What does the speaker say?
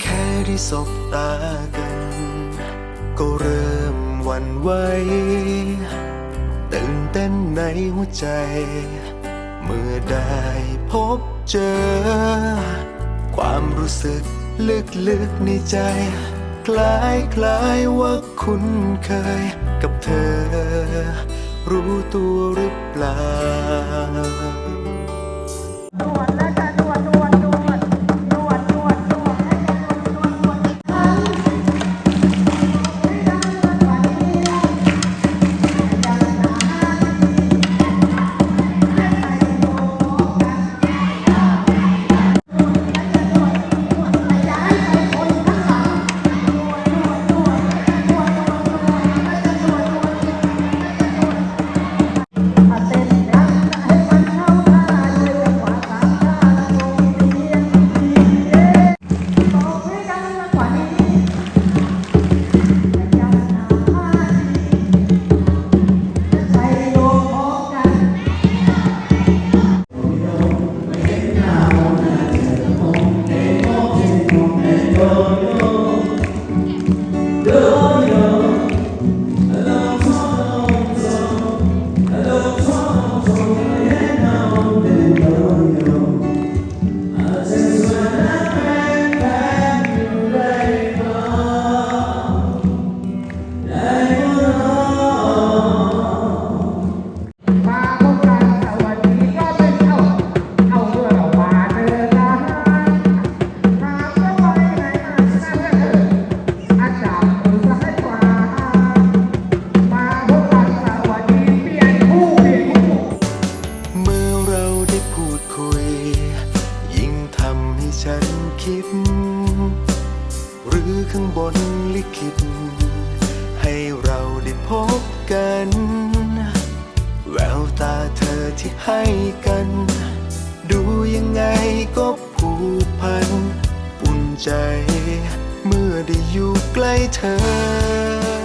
แค่ที่สบตากัน ก็เริ่มวันไหวตื่นเต้นในหัวใจ เมื่อได้พบเจอ ความรู้สึกลึกๆในใจ คล้ายคล้ายว่าคุ้นเคยกับเธอ รู้ตัวหรือเปล่า ฉันคิด หรือข้างบนลิขิต ให้เราได้พบกัน แววตาเธอที่ให้กัน ดูยังไงก็ผูกพันอุ่นใจ เมื่อได้อยู่ใกล้เธอ